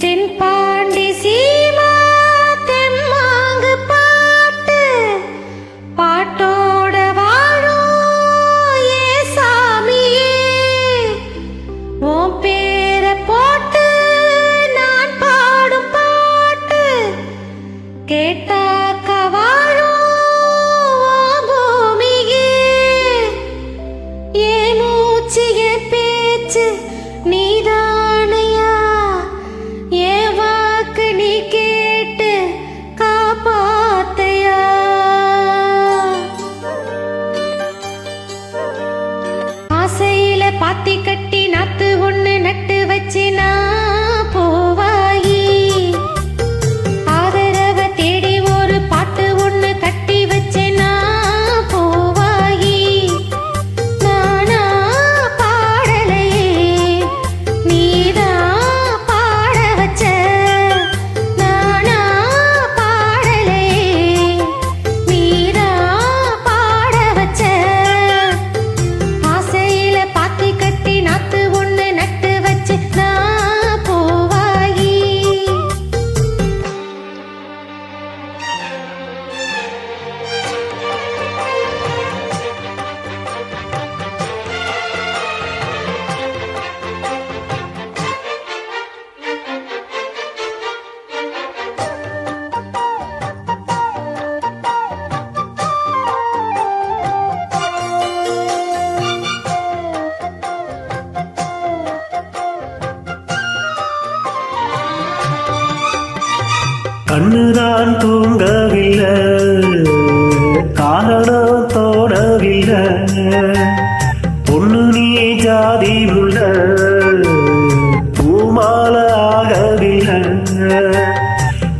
தென்பாண்டி சீமா தெம்மாங்கு பாட்டு. பாட்டோட வாழோ ஏ சாமியே. உன் பேரை போட்டு நான் பாடும் பாட்டு. கேட்டாக்க வாழோ உன் பூமியே. ஏ மூச்சு ஏ பேச்சு நீதானையா கண்ணுதான் தூங்கவில்லை காரணம் தோணவில்லை பொண்ணு நீ ஜாதி உள்ள பூமால ஆகவில்லை.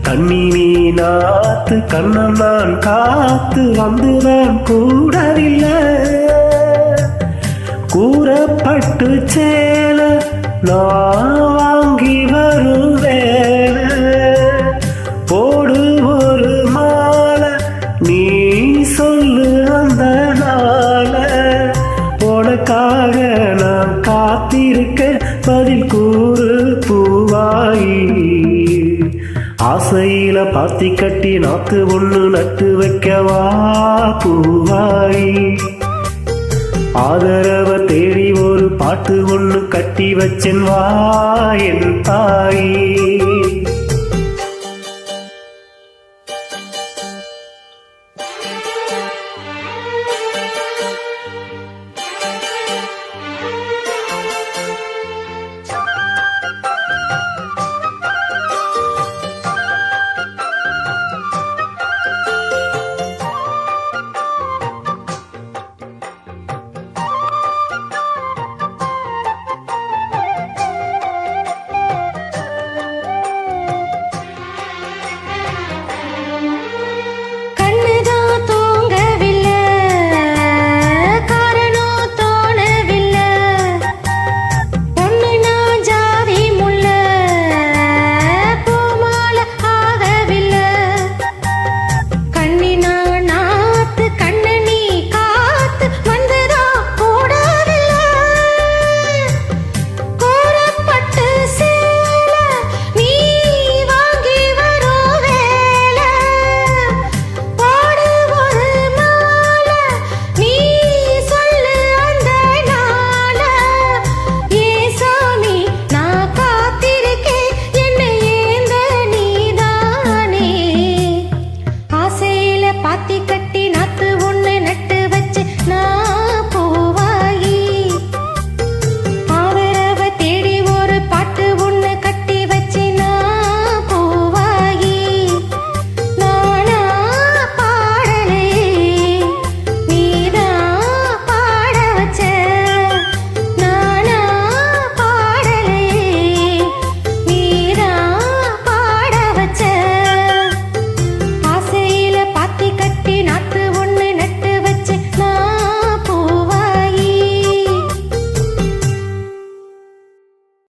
கண்ணி நீ நாத்து கண்ணன் நான் காத்து வந்துதான் கூடவில்லை. கூறப்பட்டு சேல நான் நீ சொல்லு அந்த நாள. உனக்காக நான் காத்திருக்க பதில் கூறு பூவாயி. ஆசையில பாத்தி கட்டி நாத்து ஒண்ணு நட்டு வைக்கவா பூவாயி. ஆதரவ தேடி ஒரு பாட்டு ஒண்ணு கட்டி வச்சன் வா என் தாயே.